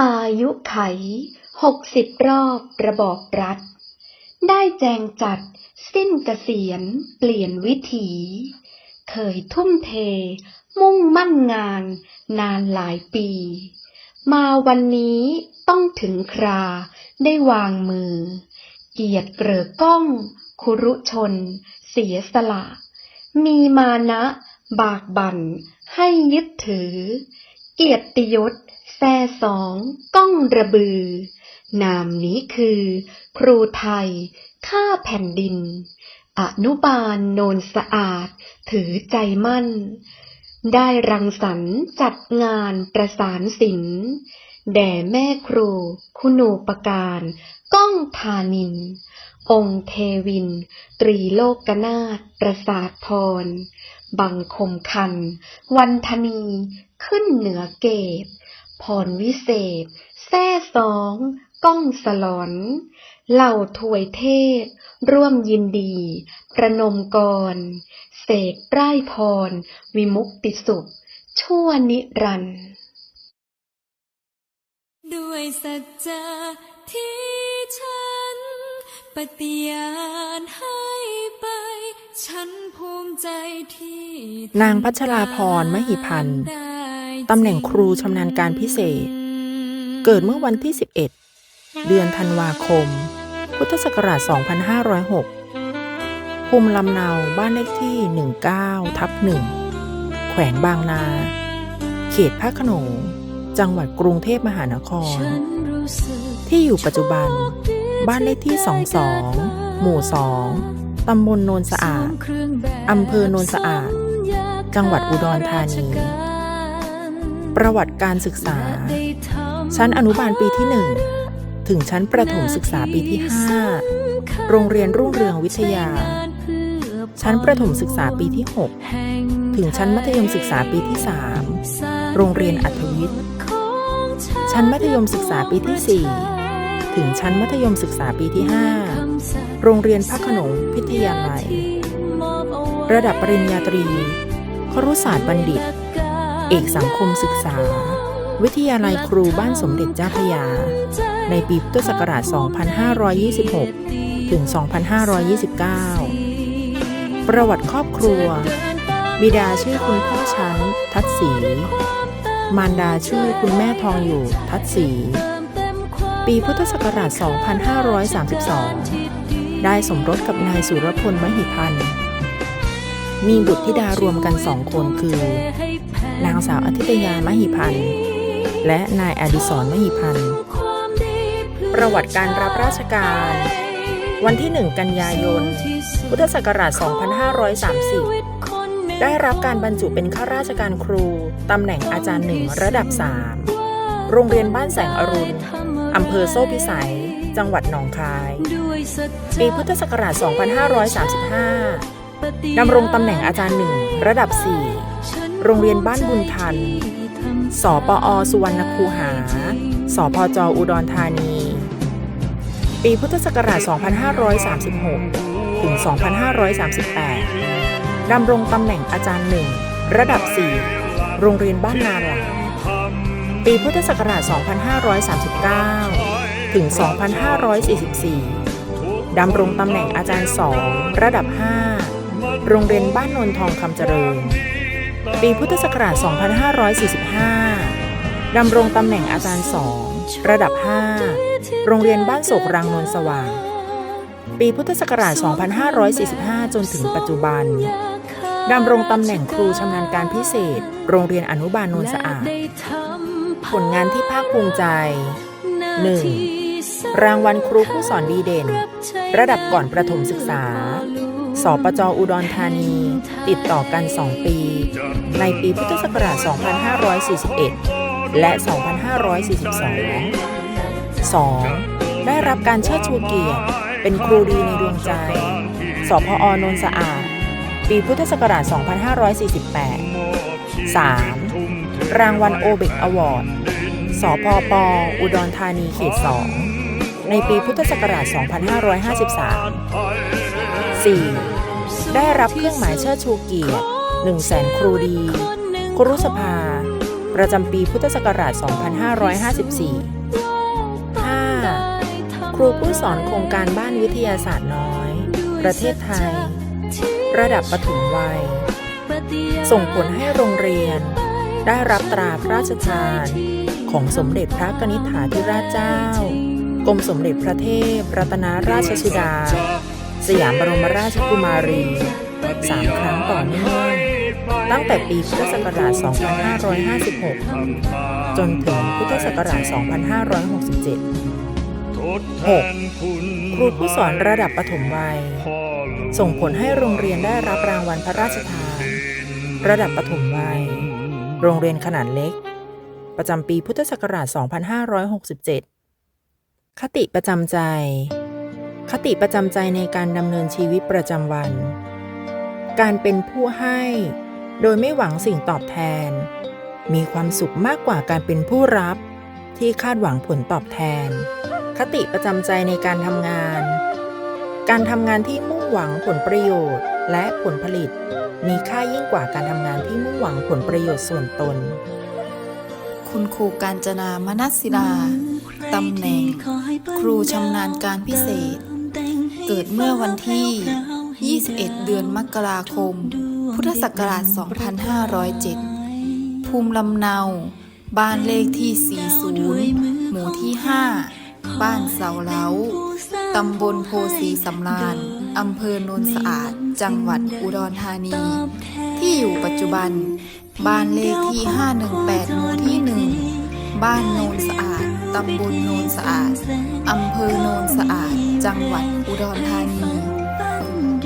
อายุไขหกสิบรอบระบอบรัฐ ได้แจงจัดสิ้นเกษียณเปลี่ยนวิถี เคยทุ่มเท มุ่งมั่นงาน นานหลายปี มาวันนี้ต้องถึงครา ได้วางมือ เกียรติเกลอก้อง คุรุชน เสียสละ มีมานะ บากบั่น ให้ยึดถือ เกียรติยศแซ่สองก้องระบือ นามนี้คือ ครูไทย ข้าแผ่นดิน อนุบาลโนนสะอาด ถือใจมั่น ได้รังสรรค์จัดงานประสานศิลป์ แด่แม่ครู คุณูปการ ก้องธานิน องค์เทวิน ตรีโลกนาถประสาทพร บังคมคัน วันธนี ขึ้นเหนือเกตพรวิเศษแซ่สอง ก้องสลอน เหล่าถวยเทศ ร่วมยินดี ประนมกร เสกไร้พร วิมุคติสุข ชั่วนิรันด้วยสัจจะที่ ปฏิญาณให้ไป ฉันภูมิใจที่นางพัชราพรมหิพันธ์ตำแหน่งครูชำนาญการพิเศษ เกิดเมื่อวันที่ 11 เดือนธันวาคม พุทธศักราช 2506 ภูมิลำเนาบ้านเลขที่ 19 ทับ1แขวงบางนา เขตพระโขนงจังหวัดกรุงเทพมหานครฉันรู้สึกที่อยู่ปัจจุบัน บ้านเลขที่ 22 หมู่ 2 ตำบลโนนสะอาด อำเภอโนนสะอาด จังหวัดอุดรธานี ประวัติการศึกษา ชั้นอนุบาลปีที่ 1 ถึงชั้นประถมศึกษาปีที่ 5 โรงเรียนรุ่งเรืองวิทยา ชั้นประถมศึกษาปีที่ 6 ถึงชั้นมัธยมศึกษาปีที่ 3 โรงเรียนอัธวิทย์ ชั้นมัธยมศึกษาปีที่ 4 ถึงชั้นมัธยมศึกษาปีที่ 5 โรงเรียนพระขนงพิทยาลัย ระดับปริญญาตรี ครุศาสตร์บัณฑิต เอกสังคมศึกษา วิทยาลัยครูบ้านสมเด็จเจ้าพยา ในปีพุทธศักราช 2526 ถึง 2529 ประวัติครอบครัว บิดาชื่อคุณพ่อชั้น ทัดศรีมารดาชื่อคุณแม่ทองอยู่ ทัดศรี ปีพุทธศักราช 2532 ได้สมรสกับนายสุรพลมหิพันธ์ มีบุตรธิดารวมกันสองคนคือ นางสาวอธิตยามหิพันธ์ และนายอดิศรมหิพันธ์ ประวัติการรับราชการ วันที่ 1 กันยายน พุทธศักราช 2530 ได้รับการบรรจุเป็นข้าราชการครู ตำแหน่งอาจารย์หนึ่งระดับ 3 โรงเรียนบ้านแสงอรุณ อำเภอโซ่พิสัย จังหวัดหนองคาย ปีพุทธศักราช 2535 ดำรงตำแหน่งอาจารย์หนึ่งระดับ 4 โรงเรียนบ้านบุญทัน สปอสุวรรณคูหา สพจอุดรธานี ปีพุทธศักราช 2536 ถึง 2538 ดำรงตำแหน่งอาจารย์หนึ่งระดับ 4 โรงเรียนบ้านนาหลัง ปีพุทธศักราช 2539 ถึง 2544 ดำรงตำแหน่งอาจารย์ 2 ระดับ 5 โรงเรียนบ้านนนทองคำเจริญ ปีพุทธศักราช 2545 ดำรงตำแหน่งอาจารย์ 2 ระดับ 5 โรงเรียนบ้านโศกรังนนสว่าง ปีพุทธศักราช 2545 จนถึงปัจจุบันดำรงตำแหน่งครูชำนาญการพิเศษ โรงเรียนอนุบาลนนสะอาด ผลงานที่ภาคภูมิใจ 1. รางวัลครูผู้สอนดีเด่น ระดับก่อนประถมศึกษา สปจอุดรธานี ติดต่อกัน 2 ปี ในปีพุทธศักราช 2541 และ 2542 2. ได้รับการเชิดชูเกียรติ เป็นครูดีในดวงใจ สพอนนสะอาด ปีพุทธศักราช 2548 3. รางวัลโอเบกอวอร์ด สพป อุดรธานีเขต 2 ในปีพุทธศักราช 2553 4. ได้รับเครื่องหมายเชิดชูเกียรติ1แสนครูดี ครุสภา ประจำปีพุทธศักราช 2554 5. ครูผู้สอนโครงการบ้านวิทยาศาสตร์น้อย ประเทศไทย ระดับประถมวัย ส่งผลให้โรงเรียน ได้รับตราพระราชทาน ของสมเด็จพระกนิษฐาธิราชเจ้า กรมสมเด็จพระเทพ รัตนราชสุดา สยามบรมราชกุมารีสามครั้งต่อเนื่องตั้งแต่ปีพุทธศักราช 2556 จนถึงพุทธศักราช 2567 6. ครูผู้สอนระดับประถมวัย ส่งผลให้โรงเรียนได้รับรางวัลพระราชทาน ระดับประถม โรงเรียนขนาดเล็ก ประจำปีพุทธศักราช 2567 คติประจำใจ คติประจำใจในการดำเนินชีวิตประจำวัน การเป็นผู้ให้ โดยไม่หวังสิ่งตอบแทน มีความสุขมากกว่าการเป็นผู้รับ ที่คาดหวังผลตอบแทน คติประจำใจในการทำงาน การทำงานที่มุ่งหวังผลประโยชน์และผลผลิต มีค่ายิ่งกว่าการทำงานที่มุ่งหวังผลประโยชน์ส่วนตน คุณครูการจนามนัสศิลาตำแหน่ง ครูชำนาญการพิเศษ เกิดเมื่อวันที่ 21 เดือนมกราคม พุทธศักราช 2507 ภูมิลำเนา บ้านเลขที่ 40 หมู่ที่ 5 บ้านเสาเล้า ตำบลโพสีสำราญ อำเภอโนนสะอาด จังหวัดอุดรธานี ที่อยู่ปัจจุบัน บ้านเลขที่ 518หมู่ที่ 1 บ้านโนนสะอาด ตำบลโนนสะอาด อำเภอโนนสะอาด จังหวัดอุดรธานี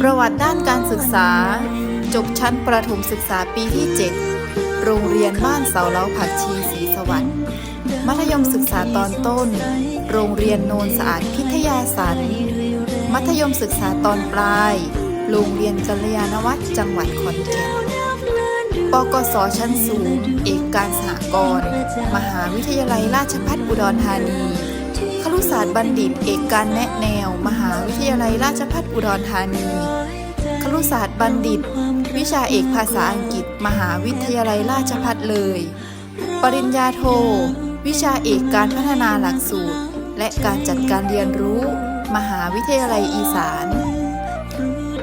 ประวัติด้านการศึกษา จบชั้นประถมศึกษาปีที่ 7 โรงเรียนบ้านเสาเล้าผักชีศรีสวัสดิ์มัธยมศึกษาตอนต้น โรงเรียนโนนสะอาดพิทยาสัน มัธยมศึกษาตอนปลาย โรงเรียนกัลยาณวัฒน์จังหวัดขอนแก่นปกสชั้นสูง เอกการสหกรณ์มหาวิทยาลัยราชภัฏอุดรธานีครุศาสตร์บัณฑิต เอกการแนะแนว มหาวิทยาลัยราชภัฏอุดรธานีครุศาสตร์บัณฑิต วิชาเอกภาษาอังกฤษ มหาวิทยาลัยราชภัฏเลย ปริญญาโท วิชาเอกการพัฒนาหลักสูตร และการจัดการเรียนรู้ มหาวิทยาลัยอีสาน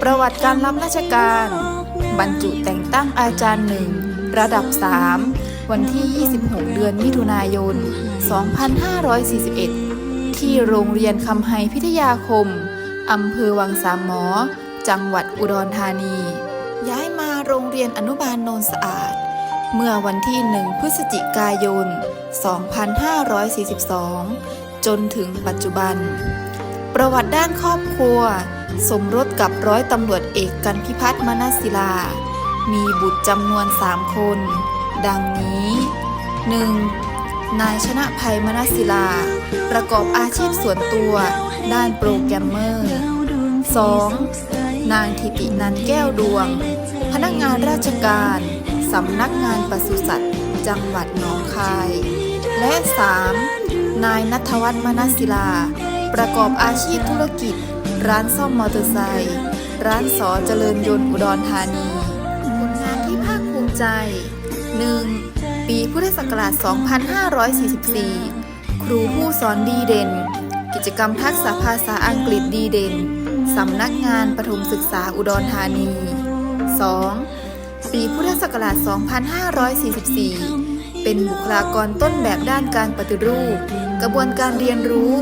ประวัติการรับราชการ บรรจุแต่งตั้งอาจารย์หนึ่งระดับ 3 วันที่ 26 เดือนมิถุนายน 2541 ที่โรงเรียนคำไฮพิทยาคม อำเภอวังสามหมอ จังหวัดอุดรธานี ย้ายมาโรงเรียนอนุบาลโนนสะอาด เมื่อวันที่ 1 พฤศจิกายน 2542 จนถึงปัจจุบัน ประวัติด้านครอบครัว สมรสกับร้อยตำรวจเอกกันพิพัฒน์มนัสศิลา มีบุตรจำนวนสามคน ดังนี้ 1. นายชนะภัยมนัสศิลา ประกอบอาชีพส่วนตัว ด้านโปรแกรมเมอร์ 2. นางทิตินันแก้วดวง พนักงานราชการสำนักงานปศุสัตว์ จังหวัดหนองคาย และ 3. นายนัทวัฒน์มนศิลา ประกอบอาชีพธุรกิจ ร้านซ่อมมอเตอร์ไซค์ร้านสอเจริญยนต์อุดรธานีผลงานที่ภาคภูมิใจ 1. ปีพุทธศักราช 2544 ครูผู้สอนดีเด่น กิจกรรมทักษะภาษาอังกฤษดีเด่น สำนักงานประถมศึกษาอุดรธานี 2. ปีพุทธศักราช 2544 เป็นบุคลากรต้นแบบด้านการปฏิรูป กระบวนการเรียนรู้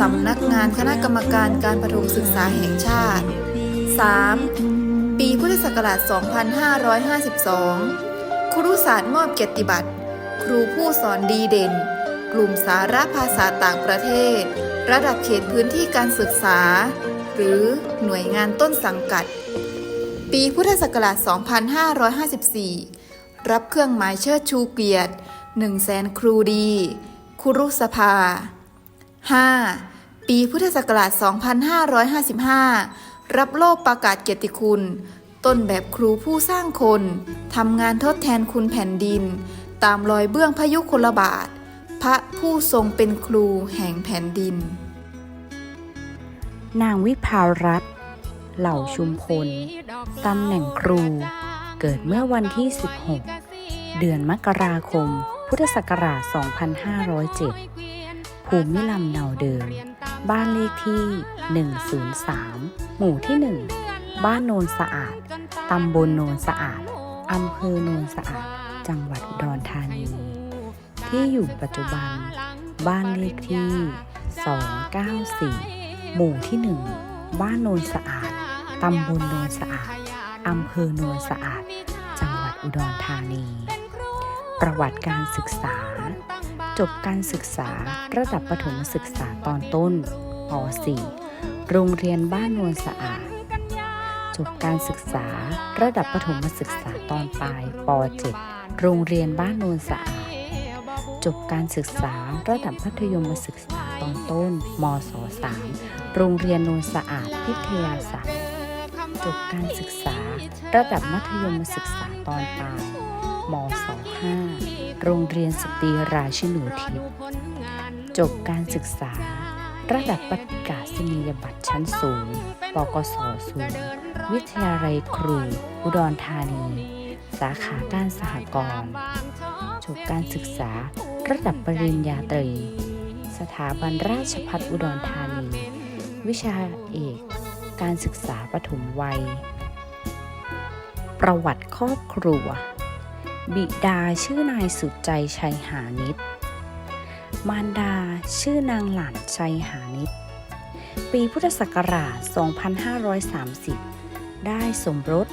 สำนักงานคณะกรรมการการประถมศึกษาแห่งชาติ 3. ปีพุทธศักราช 2552 ครูศาสตร์มอบเกียรติบัตร ครูผู้สอนดีเด่น กลุ่มสาระภาษาต่างประเทศ ระดับเขตพื้นที่การศึกษา หรือหน่วยงานต้นสังกัด ปีพุทธศักราช 2554 รับเครื่องหมายเชิดชูเกียรติ1แสนครูดีคุรุสภา 5. ปีพุทธศักราช 2555 รับโล่ประกาศเกียรติคุณ ต้นแบบครูผู้สร้างคน ทำงานทดแทนคุณแผ่นดิน ตามรอยเบื้องพยุคลบาท พระผู้ทรงเป็นครูแห่งแผ่นดิน นางวิภารัตนเหล่าชุมพล ตำแหน่งครู เกิดเมื่อวันที่ 16 เดือนมกราคม พุทธศักราช 2507 ภูมิลำเนาเดิม บ้านเลขที่ 103 หมู่ที่ 1 บ้านโนนสะอาด ตำบลโนนสะอาด อำเภอโนนสะอาด จังหวัดอุดรธานี ที่อยู่ปัจจุบัน บ้านเลขที่ 294 หมู่ที่ 1 บ้านโนนสะอาด ตำบลโนนสะอาด อำเภอโนนสะอาด จังหวัดอุดรธานี ประวัติการศึกษา จบการศึกษาระดับประถมศึกษาตอนต้นป .4 โรงเรียนบ้านโนนสะอาด จบการศึกษาระดับประถมศึกษาตอนปลายป .7 โรงเรียนบ้านโนนสะอาด จบการศึกษาระดับมัธยมศึกษาตอนต้นมศ 3 โรงเรียนโนนสะอาดพิทยาศาสตร์จบการศึกษาระดับมัธยมศึกษาตอนปลายมศ 5 โรงเรียนสตรีราชินูทิพย์จบการศึกษา ระดับประกาศนียบัตรชั้นสูง ปกศสูง วิทยาลัยครู อุดรธานี สาขาการสหกรณ์จบการศึกษา ระดับปริญญาตรี สถาบันราชภัฏอุดรธานี วิชาเอก การศึกษาปฐมวัย ประวัติครอบครัว บิดาชื่อนายสุดใจชัยหานิชมารดาชื่อนางหลานชัยหานิชปีพุทธศักราช 2530 ได้สมรส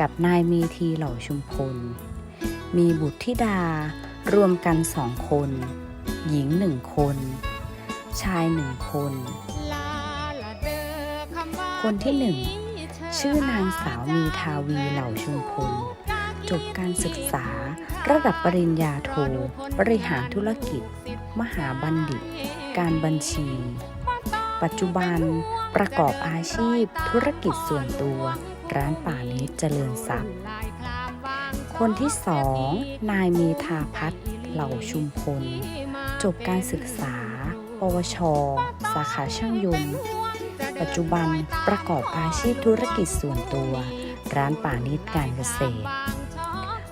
กับนายเมธีเหล่าชุมพล มีบุตรธิดารวมกันสองคน หญิงหนึ่งคน ชายหนึ่งคน คนที่หนึ่งชื่อนางสาวมีทาวีเหล่าชุมพล จบการศึกษา ระดับปริญญาโท บริหารธุรกิจ มหาบัณฑิต การบัญชี ปัจจุบันประกอบอาชีพ ธุรกิจส่วนตัว ร้านป่านิดเจริญทรัพย์ คนที่สองนายเมธาพัฒน์เหล่าชุมพล จบการศึกษา ปวช สาขาช่างยนต์ปัจจุบันประกอบอาชีพธุรกิจส่วนตัว ร้านป่านิดการเกษตร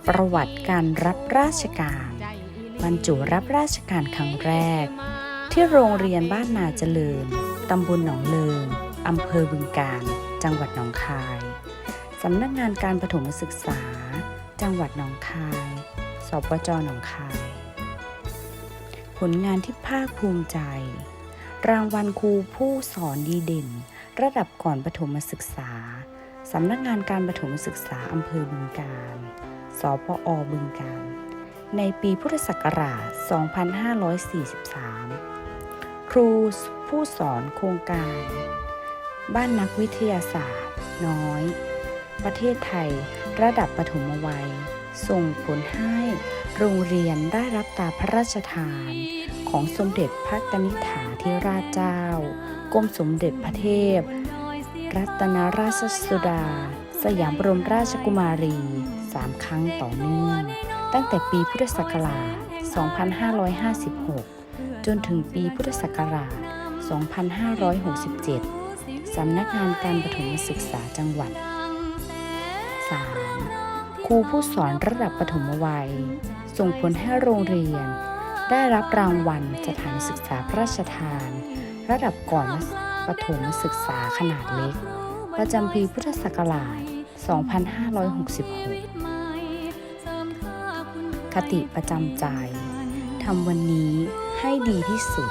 ประวัติการรับราชการบรรจุรับราชการครั้งแรก ที่โรงเรียนบ้านนาเจริญ ตำบลหนองเลิงอำเภอบึงการ จังหวัดหนองคาย สำนักงานการประถมศึกษา จังหวัดหนองคายสปจหนองคาย ผลงานที่ภาคภูมิใจ รางวัลครูผู้สอนดีเด่น ระดับก่อนประถมศึกษา สำนักงานการประถมศึกษาอำเภอบึงการ สพอบึงการ ในปีพุทธศักราช 2543 ครูผู้สอนโครงการ บ้านนักวิทยาศาสตร์ น้อย ประเทศไทยระดับปฐมวัย ส่งผลให้โรงเรียนได้รับตาพระราชทาน ของสมเด็จพระกนิษฐาธิราชเจ้ากรมสมเด็จพระเทพ รัตนราชสุดา สยามบรมราชกุมารี สามครั้งต่อเนื่องตั้งแต่ปีพุทธศักราช 2556 จนถึงปีพุทธศักราช 2567 สำนักงานการประถมศึกษาจังหวัด 3. ครูผู้สอนระดับประถมวัย ส่งผลให้โรงเรียน ได้รับรางวัลสถานศึกษาพระราชทาน ระดับก่อนประถมศึกษาขนาดเล็ก ประจำปีพุทธศักราช 2566 คติประจำใจทำวันนี้ให้ดีที่สุด